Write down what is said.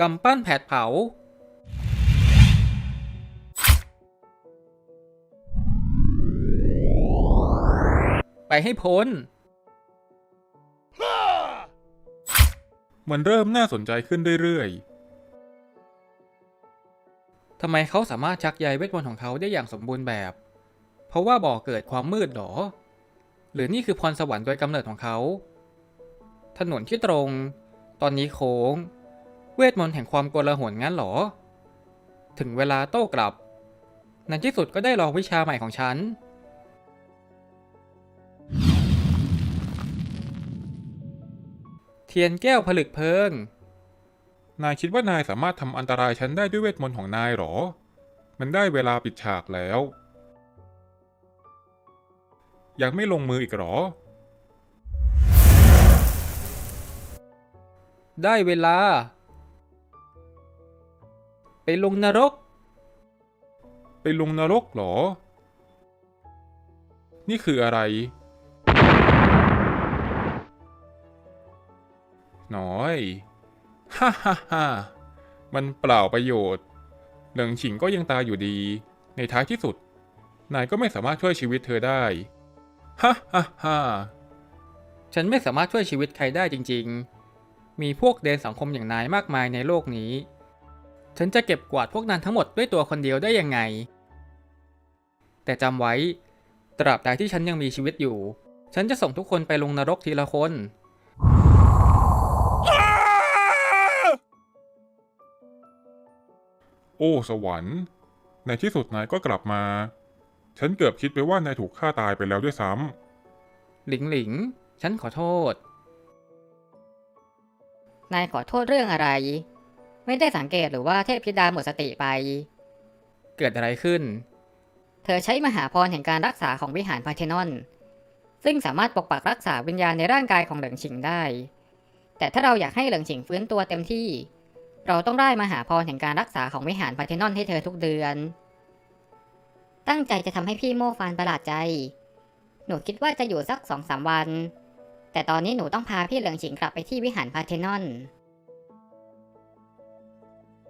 กำปั้นแผดเผา ไปให้พ้น มันเริ่มน่าสนใจขึ้นเรื่อยทำไมเขาสามารถชักใยเวทมนต์ของเขาได้อย่างสมบูรณ์แบบ เพราะว่าบ่อเกิดความมืดหรอ หรือนี่คือพรสวรรค์โดยกำเนิดของเขา ถนนที่ตรง ตอนนี้โค้ง เวทมนต์แห่งความโกลาหลงั้นหรอ ถึงเวลาโต้กลับ ในที่สุดก็ได้ลองวิชาใหม่ของฉัน เทียนแก้วผลึกเพลิงๆนายคิดว่านายสามารถทำอันตรายฉันได้ด้วยเวทมนต์ของนายหรอ มันได้เวลาปิดฉากแล้ว ยังไม่ลงมืออีกหรอ ได้เวลาไป ลงนรก ไปลงนรกเหรอ นี่คืออะไร น้อย ฮ่าฮ่าฮ่ามันเปล่าประโยชน์ เหลิงฉิงก็ยังตายอยู่ดี ในท้ายที่สุด นายก็ไม่สามารถช่วยชีวิตเธอได้ ฮ่าฮ่าฮ่าฉันไม่สามารถช่วยชีวิตใครได้จริง ๆ มีพวกเดนสังคมอย่างนายมากมายในโลกนี้ ฉันจะเก็บกวาดพวกนั้นทั้งหมดด้วยตัวคนเดียวได้ยังไง แต่จำไว้ ตราบใดที่ฉันยังมีชีวิตอยู่ ฉันจะส่งทุกคนไปลงนรกทีละคน โอ้สวรรค์ ในที่สุดนายก็กลับมา ฉันเกือบคิดไปว่านายถูกฆ่าตายไปแล้วด้วยซ้ำหลิงหลิง ฉันขอโทษ นายขอโทษเรื่องอะไร ไม่ได้สังเกตหรือว่าเทพธิดาหมดสติไป เกิดอะไรขึ้น เธอใช้มหาพรแห่งการรักษาของวิหารพาเทนอน ซึ่งสามารถปกปักรักษาวิญญาณในร่างกายของเหลิงฉิงได้ แต่ถ้าเราอยากให้เหลิงฉิงฟื้นตัวเต็มที่ เราต้องได้มหาพรแห่งการรักษาของวิหารพาเทนอนให้เธอทุกเดือน ตั้งใจจะทำให้พี่โมฟานประหลาดใจ หนูคิดว่าจะอยู่สักสองสามวัน แต่ตอนนี้หนูต้องพาพี่เหลิงฉิงกลับไปที่วิหารพาเทนอน